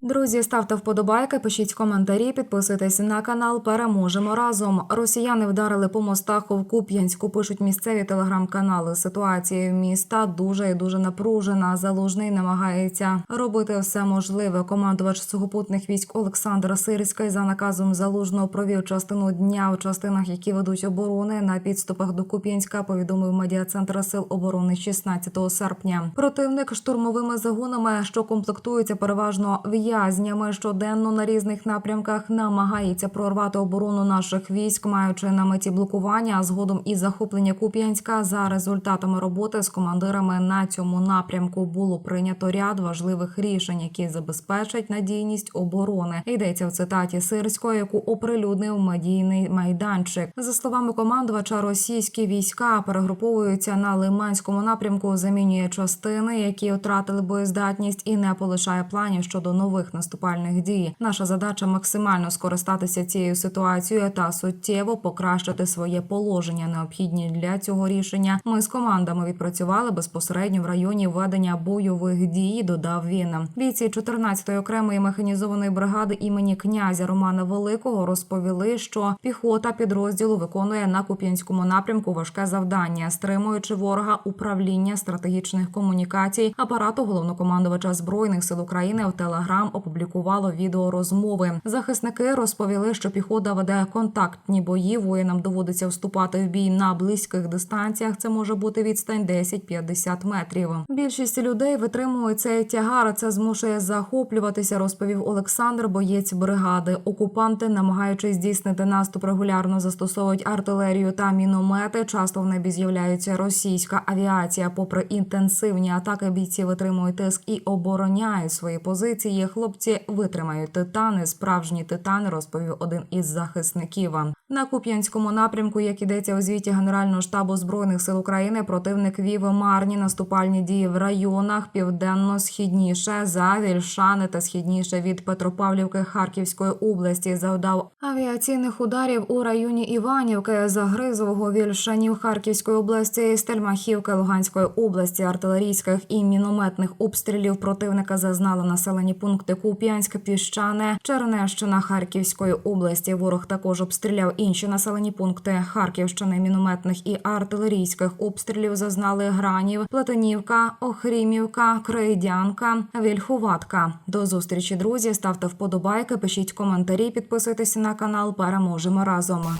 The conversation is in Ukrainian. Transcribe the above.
Друзі, ставте вподобайки, пишіть коментарі, підписуйтесь на канал. Переможемо разом. Росіяни вдарили по мостах в Куп'янську. Пишуть місцеві телеграм-канали. Ситуація в міста дуже і дуже напружена. Залужний намагається робити все можливе. Командувач сухопутних військ Олександр Сирський за наказом залужного провів частину дня в частинах, які ведуть оборони на підступах до Куп'янська. Повідомив медіа-центр сил оборони 16 серпня. Противник штурмовими загонами, що комплектуються переважно в'язнями, щоденно на різних напрямках намагається прорвати оборону наших військ, маючи на меті блокування, а згодом і захоплення Куп'янська. За результатами роботи з командирами на цьому напрямку було прийнято ряд важливих рішень, які забезпечать надійність оборони. Йдеться в цитаті Сирського, яку оприлюднив медійний майданчик. За словами командувача, російські війська перегруповуються на лиманському напрямку, замінює частини, які втратили боєздатність, і не полишає планів щодо нових наступальних дій. Наша задача максимально скористатися цією ситуацією та суттєво покращити своє положення. Необхідні для цього рішення. Ми з командами відпрацювали безпосередньо в районі ведення бойових дій. Додав він. Бійці 14-ї окремої механізованої бригади імені князя Романа Великого розповіли, що піхота підрозділу виконує на Куп'янському напрямку важке завдання, стримуючи ворога управління стратегічних комунікацій апарату головнокомандувача збройних сил України в Телеграм опублікувало відео розмови. Захисники розповіли, що піхота веде контактні бої. Воїнам доводиться вступати в бій на близьких дистанціях. Це може бути відстань 10-50 метрів. Більшість людей витримують цей тягар. Це змушує захоплюватися. Розповів Олександр, боєць бригади. Окупанти, намагаючись здійснити наступ, регулярно застосовують артилерію та міномети. Часто в небі з'являється російська авіація. Попри інтенсивні атаки, бійці витримують тиск і обороняють свої позиції. Хлопці витримають титани. Справжні титани, розповів один із захисників. На Куп'янському напрямку, як ідеться у звіті Генерального штабу збройних сил України, противник вів марні наступальні дії в районах південно-східніше за Вільшани та східніше від Петропавлівки Харківської області. Завдав авіаційних ударів у районі Іванівки, Загризового, Вільшанів Харківської області, Стельмахівки Луганської області, артилерійських і мінометних обстрілів противника зазнали населені пункти Куп'янськ, Піщане, Чернещина Харківської області. Ворог також обстріляв інші населені пункти Харківщини. Мінометних і артилерійських обстрілів зазнали Гранів, Платинівка, Охрімівка, Крейдянка, Вільхуватка. До зустрічі, друзі. Ставте вподобайки, пишіть коментарі, підписуйтесь на канал. Переможемо разом.